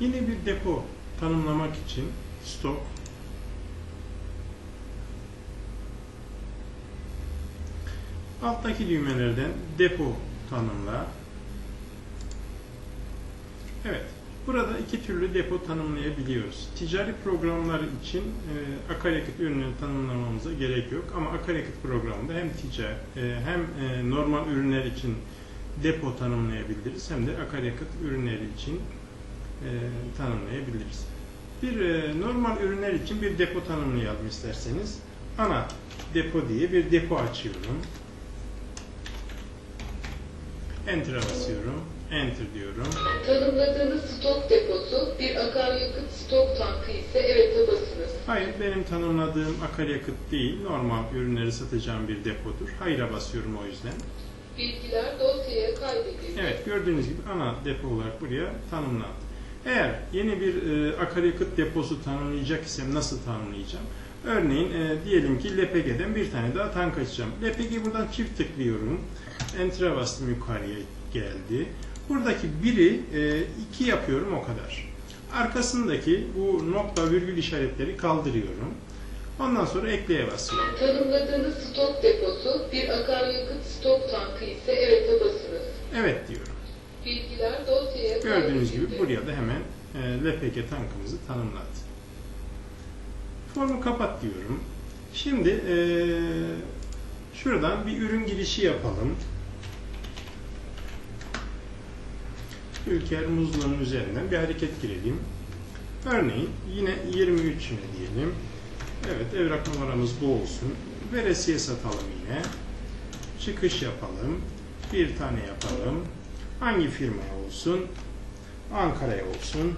Yine bir depo tanımlamak için stok alttaki düğmelerden depo tanımla. Evet. Burada iki türlü depo tanımlayabiliyoruz. Ticari programlar için e, akaryakıt ürünleri tanımlamamıza gerek yok. Ama akaryakıt programında hem ticari e, hem e, normal ürünler için depo tanımlayabiliriz hem de akaryakıt ürünleri için e, tanımlayabiliriz. Bir e, normal ürünler için bir depo tanımlayalım isterseniz. Ana depo diye bir depo açıyorum. Enter'a basıyorum. Enter diyorum. Tanımladığınız stok deposu bir akaryakıt stok tankı ise evet'e basınız. Hayır, benim tanımladığım akaryakıt değil, normal ürünleri satacağım bir depodur. Hayır'a basıyorum o yüzden. Bilgiler dosyaya kaydedildi. Evet, gördüğünüz gibi ana depo olarak buraya tanımlandı. Eğer yeni bir e, akaryakıt deposu tanımlayacak isem nasıl tanımlayacağım? Örneğin e, diyelim ki LPG'den bir tane daha tank açacağım. LPG buradan çift tıklıyorum. Enter'a bastım yukarıya geldi. Buradaki biri e, iki yapıyorum o kadar. Arkasındaki bu nokta virgül işaretleri kaldırıyorum. Ondan sonra ekleye basıyorum. Tanımladığınız stok deposu bir akaryakıt stok tankı ise evet'e basınız. Evet diyorum. Bilgiler dosyaya Gördüğünüz gibi buraya da hemen e, LPG tankımızı tanımladı. Formu kapat diyorum. Şimdi e, şuradan bir ürün girişi yapalım. Ülker muzluğunun üzerinden bir hareket girelim. Örneğin yine 23 yine diyelim. Evet evrak numaramız bu olsun. Veresiye satalım yine. Çıkış yapalım. Bir tane yapalım. Hangi firmaya olsun? Ankara'ya olsun.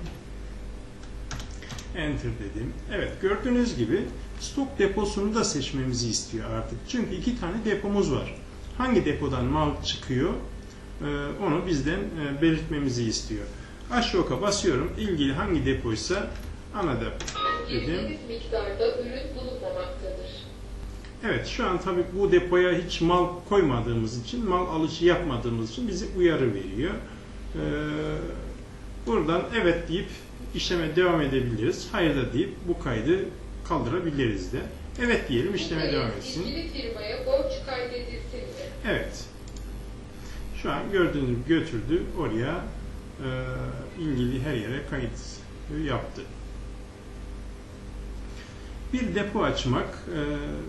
Enter dedim. Evet gördüğünüz gibi stok deposunu da seçmemizi istiyor artık. Çünkü iki tane depomuz var. Hangi depodan mal çıkıyor e, onu bizden e, belirtmemizi istiyor. Aşağı oka basıyorum. İlgili hangi depoysa ana depo dedim. Miktarda ürün bulunmamaktadır. Evet şu an tabii bu depoya hiç mal koymadığımız için, mal alışı yapmadığımız için bizi uyarı veriyor. Ee, buradan evet deyip işleme devam edebiliriz. Hayır da deyip bu kaydı kaldırabiliriz de. Evet diyelim işleme Bu devam etsin. İlgili firmaya borç kaydedilsin mi? Evet. Şu an gördüğünüz gibi götürdü oraya e, ilgili her yere kayıt yaptı. Bir depo açmak e,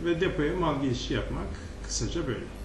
ve depoya mal girişi yapmak kısaca böyle.